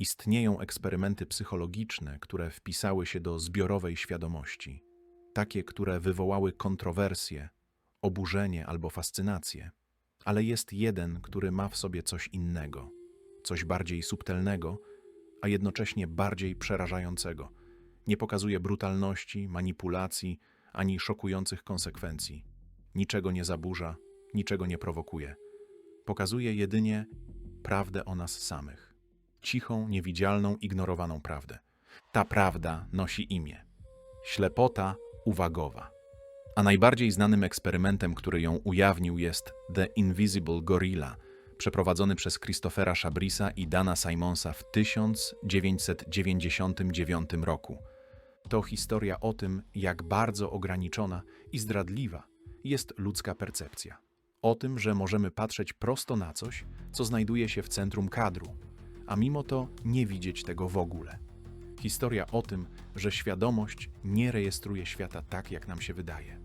Istnieją eksperymenty psychologiczne, które wpisały się do zbiorowej świadomości, takie, które wywołały kontrowersje, oburzenie albo fascynację. Ale jest jeden, który ma w sobie coś innego, coś bardziej subtelnego, a jednocześnie bardziej przerażającego. Nie pokazuje brutalności, manipulacji ani szokujących konsekwencji. Niczego nie zaburza, niczego nie prowokuje. Pokazuje jedynie prawdę o nas samych. Cichą, niewidzialną, ignorowaną prawdę. Ta prawda nosi imię. Ślepota uwagowa. A najbardziej znanym eksperymentem, który ją ujawnił, jest The Invisible Gorilla, przeprowadzony przez Christophera Shabrisa i Dana Simonsa w 1999 roku. To historia o tym, jak bardzo ograniczona i zdradliwa jest ludzka percepcja. O tym, że możemy patrzeć prosto na coś, co znajduje się w centrum kadru, a mimo to nie widzieć tego w ogóle. Historia o tym, że świadomość nie rejestruje świata tak, jak nam się wydaje.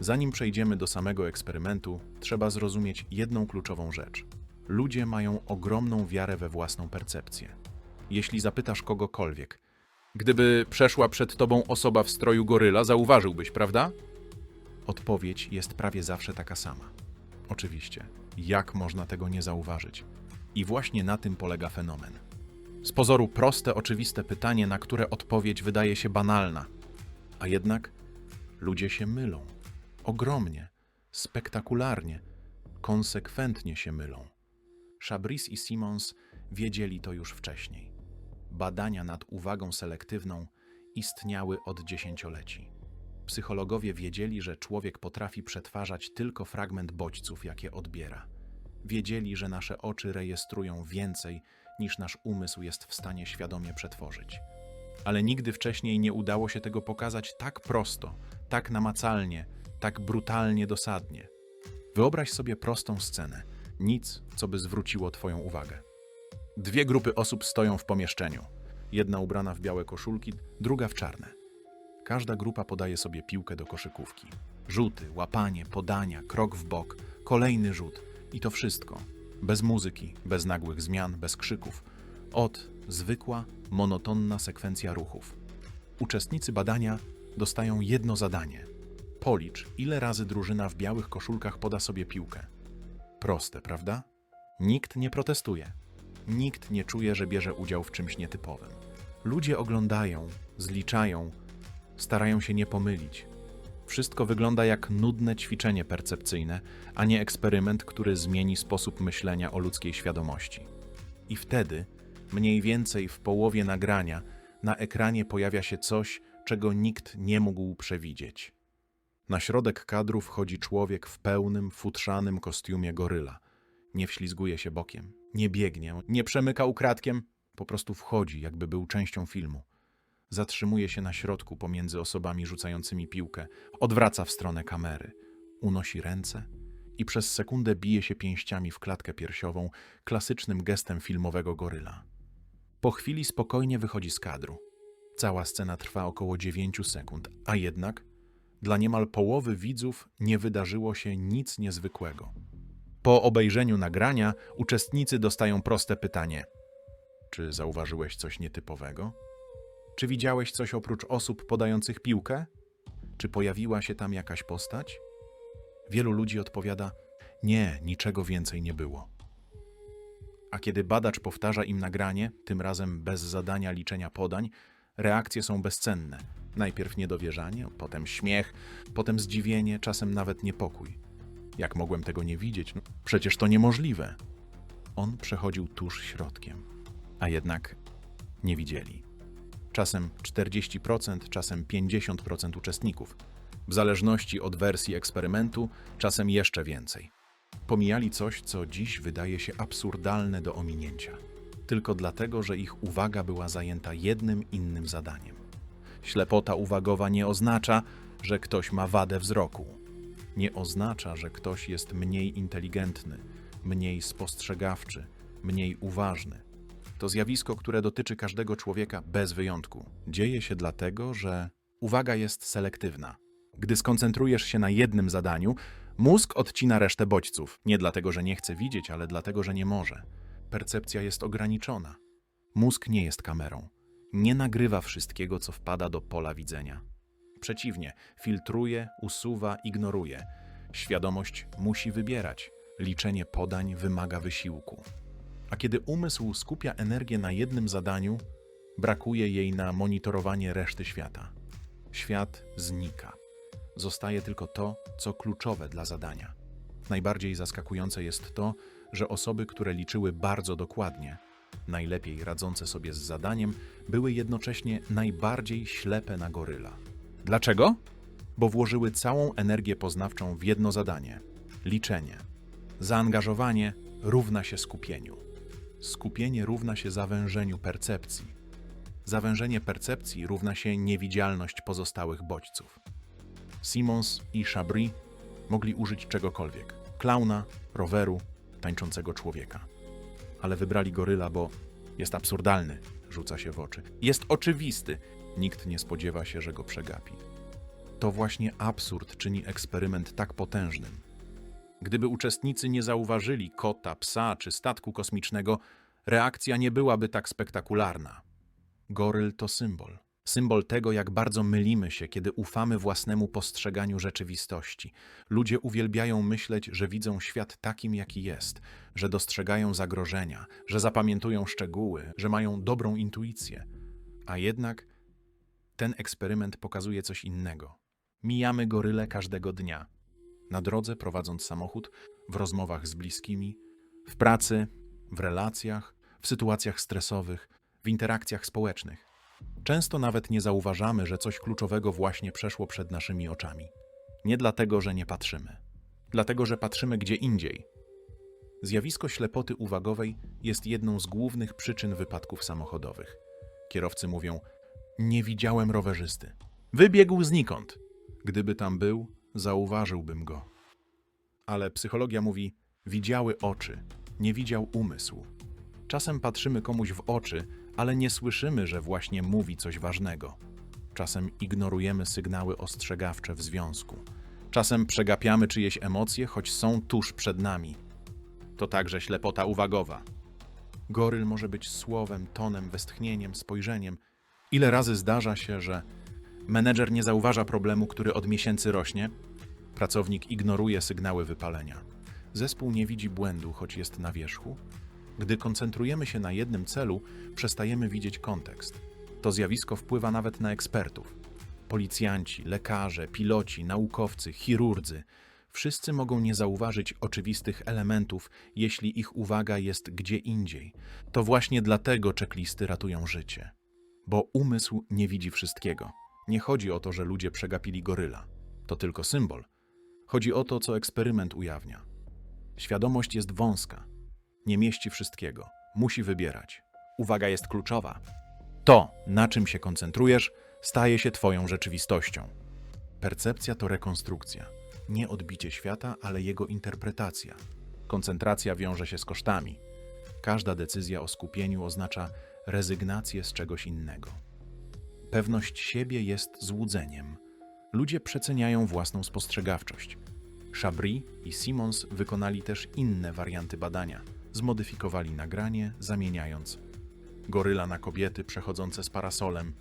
Zanim przejdziemy do samego eksperymentu, trzeba zrozumieć jedną kluczową rzecz. Ludzie mają ogromną wiarę we własną percepcję. Jeśli zapytasz kogokolwiek, gdyby przeszła przed tobą osoba w stroju goryla, zauważyłbyś, prawda? Odpowiedź jest prawie zawsze taka sama. Oczywiście, jak można tego nie zauważyć? I właśnie na tym polega fenomen. Z pozoru proste, oczywiste pytanie, na które odpowiedź wydaje się banalna, a jednak ludzie się mylą. Ogromnie, spektakularnie, konsekwentnie się mylą. Chabris i Simons wiedzieli to już wcześniej. Badania nad uwagą selektywną istniały od dziesięcioleci. Psychologowie wiedzieli, że człowiek potrafi przetwarzać tylko fragment bodźców, jakie odbiera. Wiedzieli, że nasze oczy rejestrują więcej, niż nasz umysł jest w stanie świadomie przetworzyć. Ale nigdy wcześniej nie udało się tego pokazać tak prosto, tak namacalnie, tak brutalnie dosadnie. Wyobraź sobie prostą scenę, nic, co by zwróciło Twoją uwagę. Dwie grupy osób stoją w pomieszczeniu. Jedna ubrana w białe koszulki, druga w czarne. Każda grupa podaje sobie piłkę do koszykówki. Rzuty, łapanie, podania, krok w bok, kolejny rzut i to wszystko. Bez muzyki, bez nagłych zmian, bez krzyków. Od zwykła, monotonna sekwencja ruchów. Uczestnicy badania dostają jedno zadanie. Policz, ile razy drużyna w białych koszulkach poda sobie piłkę. Proste, prawda? Nikt nie protestuje. Nikt nie czuje, że bierze udział w czymś nietypowym. Ludzie oglądają, zliczają, starają się nie pomylić. Wszystko wygląda jak nudne ćwiczenie percepcyjne, a nie eksperyment, który zmieni sposób myślenia o ludzkiej świadomości. I wtedy, mniej więcej w połowie nagrania, na ekranie pojawia się coś, czego nikt nie mógł przewidzieć. Na środek kadru wchodzi człowiek w pełnym, futrzanym kostiumie goryla. Nie wślizguje się bokiem, nie biegnie, nie przemyka ukradkiem, po prostu wchodzi, jakby był częścią filmu. Zatrzymuje się na środku pomiędzy osobami rzucającymi piłkę, odwraca w stronę kamery, unosi ręce i przez sekundę bije się pięściami w klatkę piersiową, klasycznym gestem filmowego goryla. Po chwili spokojnie wychodzi z kadru. Cała scena trwa około 9 sekund, a jednak dla niemal połowy widzów nie wydarzyło się nic niezwykłego. Po obejrzeniu nagrania uczestnicy dostają proste pytanie: Czy zauważyłeś coś nietypowego? Czy widziałeś coś oprócz osób podających piłkę? Czy pojawiła się tam jakaś postać? Wielu ludzi odpowiada: Nie, niczego więcej nie było. A kiedy badacz powtarza im nagranie, tym razem bez zadania liczenia podań, reakcje są bezcenne. Najpierw niedowierzanie, potem śmiech, potem zdziwienie, czasem nawet niepokój. Jak mogłem tego nie widzieć? No, przecież to niemożliwe. On przechodził tuż środkiem, a jednak nie widzieli. Czasem 40%, czasem 50% uczestników. W zależności od wersji eksperymentu, czasem jeszcze więcej. Pomijali coś, co dziś wydaje się absurdalne do ominięcia. Tylko dlatego, że ich uwaga była zajęta jednym innym zadaniem. Ślepota uwagowa nie oznacza, że ktoś ma wadę wzroku. Nie oznacza, że ktoś jest mniej inteligentny, mniej spostrzegawczy, mniej uważny. To zjawisko, które dotyczy każdego człowieka bez wyjątku. Dzieje się dlatego, że uwaga jest selektywna. Gdy skoncentrujesz się na jednym zadaniu, mózg odcina resztę bodźców. Nie dlatego, że nie chce widzieć, ale dlatego, że nie może. Percepcja jest ograniczona. Mózg nie jest kamerą. Nie nagrywa wszystkiego, co wpada do pola widzenia. Przeciwnie, filtruje, usuwa, ignoruje. Świadomość musi wybierać. Liczenie podań wymaga wysiłku. A kiedy umysł skupia energię na jednym zadaniu, brakuje jej na monitorowanie reszty świata. Świat znika. Zostaje tylko to, co kluczowe dla zadania. Najbardziej zaskakujące jest to, że osoby, które liczyły bardzo dokładnie, najlepiej radzące sobie z zadaniem, były jednocześnie najbardziej ślepe na goryla. Dlaczego? Bo włożyły całą energię poznawczą w jedno zadanie liczenie. Zaangażowanie równa się skupieniu. Skupienie równa się zawężeniu percepcji. Zawężenie percepcji równa się niewidzialność pozostałych bodźców. Simons i Chabry mogli użyć czegokolwiek klauna, roweru, tańczącego człowieka. Ale wybrali goryla, bo jest absurdalny, rzuca się w oczy. Jest oczywisty, nikt nie spodziewa się, że go przegapi. To właśnie absurd czyni eksperyment tak potężnym. Gdyby uczestnicy nie zauważyli kota, psa czy statku kosmicznego, reakcja nie byłaby tak spektakularna. Goryl to symbol. Symbol tego, jak bardzo mylimy się, kiedy ufamy własnemu postrzeganiu rzeczywistości. Ludzie uwielbiają myśleć, że widzą świat takim, jaki jest, że dostrzegają zagrożenia, że zapamiętują szczegóły, że mają dobrą intuicję. A jednak ten eksperyment pokazuje coś innego. Mijamy goryle każdego dnia. Na drodze prowadząc samochód, w rozmowach z bliskimi, w pracy, w relacjach, w sytuacjach stresowych, w interakcjach społecznych. Często nawet nie zauważamy, że coś kluczowego właśnie przeszło przed naszymi oczami. Nie dlatego, że nie patrzymy, dlatego, że patrzymy gdzie indziej. Zjawisko ślepoty uwagowej jest jedną z głównych przyczyn wypadków samochodowych. Kierowcy mówią: Nie widziałem rowerzysty. Wybiegł znikąd. Gdyby tam był, zauważyłbym go. Ale psychologia mówi: Widziały oczy, nie widział umysł. Czasem patrzymy komuś w oczy, ale nie słyszymy, że właśnie mówi coś ważnego. Czasem ignorujemy sygnały ostrzegawcze w związku. Czasem przegapiamy czyjeś emocje, choć są tuż przed nami. To także ślepota uwagowa. Goryl może być słowem, tonem, westchnieniem, spojrzeniem. Ile razy zdarza się, że menedżer nie zauważa problemu, który od miesięcy rośnie? Pracownik ignoruje sygnały wypalenia. Zespół nie widzi błędu, choć jest na wierzchu. Gdy koncentrujemy się na jednym celu, przestajemy widzieć kontekst. To zjawisko wpływa nawet na ekspertów. Policjanci, lekarze, piloci, naukowcy, chirurdzy wszyscy mogą nie zauważyć oczywistych elementów, jeśli ich uwaga jest gdzie indziej. To właśnie dlatego checklisty ratują życie. Bo umysł nie widzi wszystkiego. Nie chodzi o to, że ludzie przegapili goryla. To tylko symbol. Chodzi o to, co eksperyment ujawnia. Świadomość jest wąska nie mieści wszystkiego. Musi wybierać. Uwaga jest kluczowa. To, na czym się koncentrujesz, staje się Twoją rzeczywistością. Percepcja to rekonstrukcja. Nie odbicie świata, ale jego interpretacja. Koncentracja wiąże się z kosztami. Każda decyzja o skupieniu oznacza rezygnację z czegoś innego. Pewność siebie jest złudzeniem. Ludzie przeceniają własną spostrzegawczość. Chabry i Simons wykonali też inne warianty badania – zmodyfikowali nagranie, zamieniając goryla na kobiety przechodzące z parasolem,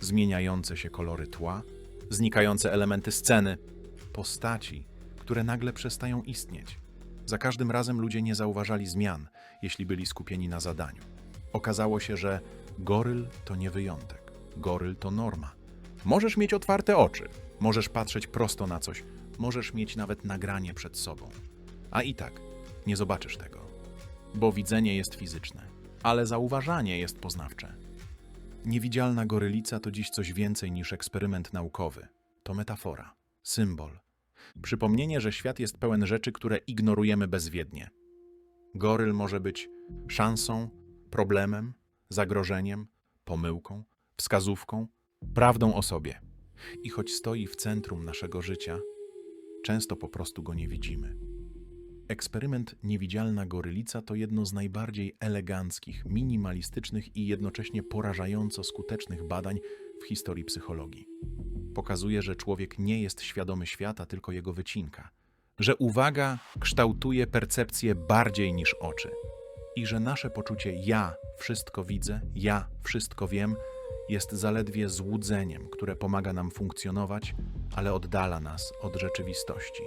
zmieniające się kolory tła, znikające elementy sceny, postaci, które nagle przestają istnieć. Za każdym razem ludzie nie zauważali zmian, jeśli byli skupieni na zadaniu. Okazało się, że goryl to nie wyjątek. Goryl to norma. Możesz mieć otwarte oczy, możesz patrzeć prosto na coś, możesz mieć nawet nagranie przed sobą. A i tak nie zobaczysz tego bo widzenie jest fizyczne, ale zauważanie jest poznawcze. Niewidzialna gorylica to dziś coś więcej niż eksperyment naukowy. To metafora, symbol. Przypomnienie, że świat jest pełen rzeczy, które ignorujemy bezwiednie. Goryl może być szansą, problemem, zagrożeniem, pomyłką, wskazówką, prawdą o sobie. I choć stoi w centrum naszego życia, często po prostu go nie widzimy. Eksperyment Niewidzialna Gorylica to jedno z najbardziej eleganckich, minimalistycznych i jednocześnie porażająco skutecznych badań w historii psychologii. Pokazuje, że człowiek nie jest świadomy świata, tylko jego wycinka. Że uwaga kształtuje percepcję bardziej niż oczy. i że nasze poczucie ja wszystko widzę, ja wszystko wiem jest zaledwie złudzeniem, które pomaga nam funkcjonować, ale oddala nas od rzeczywistości.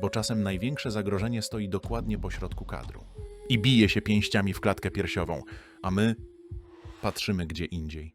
Bo czasem największe zagrożenie stoi dokładnie pośrodku kadru i bije się pięściami w klatkę piersiową, a my patrzymy gdzie indziej.